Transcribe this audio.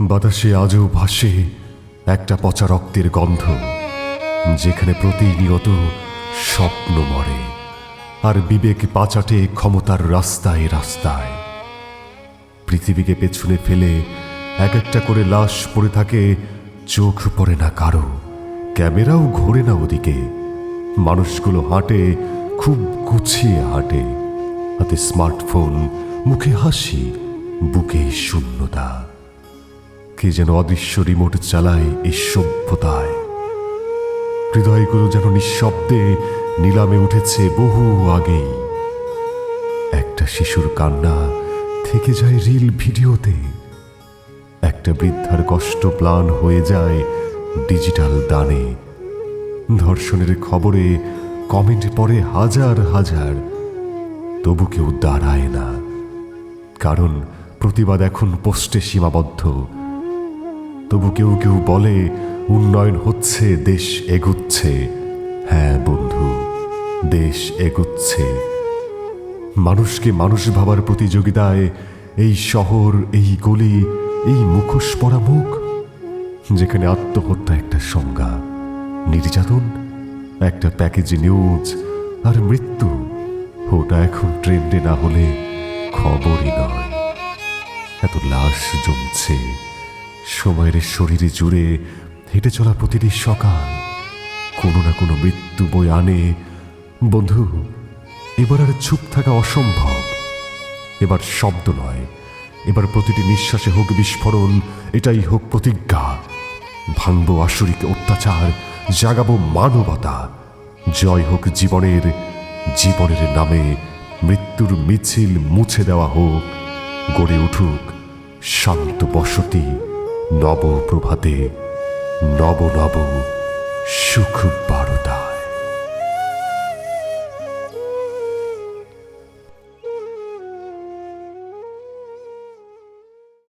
বাতাসে আজও ভাসে একটা পচা রক্তের গন্ধ, যেখানে প্রতিনিয়ত স্বপ্ন মরে, আর বিবেক পাচাটে ক্ষমতার রাস্তায় রাস্তায়। পৃথিবীকে পেছনে ফেলে এক একটা করে লাশ পড়ে থাকে, চোখ পড়ে না কারও, ক্যামেরাও ঘোরে না ওদিকে। মানুষগুলো হাঁটে, খুব গুছিয়ে হাঁটে, হাতে স্মার্টফোন, মুখে হাসি, বুকে শূন্যতা। কে যেন অদৃশ্য রিমোট চালায় এই সভ্যতায়। হৃদয়গুলো যেন নিঃশব্দে নিলামে উঠেছে বহু আগেই। একটা শিশুর কান্না থেকে যায় রিল ভিডিওতে। একটা বৃদ্ধার কষ্ট প্লান হয়ে যায় ডিজিটাল দানে। ধর্ষণের খবরে কমেন্ট পড়ে হাজার হাজার। তবু কেউ দাঁড়ায় না। কারণ প্রতিবাদ এখন পোস্টে সীমাবদ্ধ। তবু কেউ কেউ বলে, উন্নয়ন হচ্ছে, দেশ এগুচ্ছে। হ্যাঁ বন্ধু, দেশ এগুচ্ছে। মানুষকে মানুষ ভাবার প্রতিযোগিতায় এই শহর, এই গলি, এই মুখোশ পরা মুখ, যেখানে আত্মহত্যা একটা সংজ্ঞা, নির্যাতন একটা প্যাকেজ নিউজ, আর মৃত্যু ওটা এখন ট্রেন্ডে না হলে খবরই নয়। এত লাশ জমছে। সময়ের শরীরে জুড়ে হেঁটে চলা প্রতিটি সকাল কোনো না কোনো মৃত্যু বই আনে। বন্ধু, এবার আর চুপ থাকা অসম্ভব। এবার শব্দ নয়, এবার প্রতিটি নিঃশ্বাসে হোক বিস্ফোরণ, এটাই হোক প্রতিজ্ঞা। ভাঙব আসরিক অত্যাচার, জাগাবো মানবতা। জয় হোক জীবনের জীবনের নামে মৃত্যুর মিছিল মুছে দেওয়া হোক, গড়ে উঠুক শান্ত বসতি। নব প্রভাতে নব নব সুখ বারতা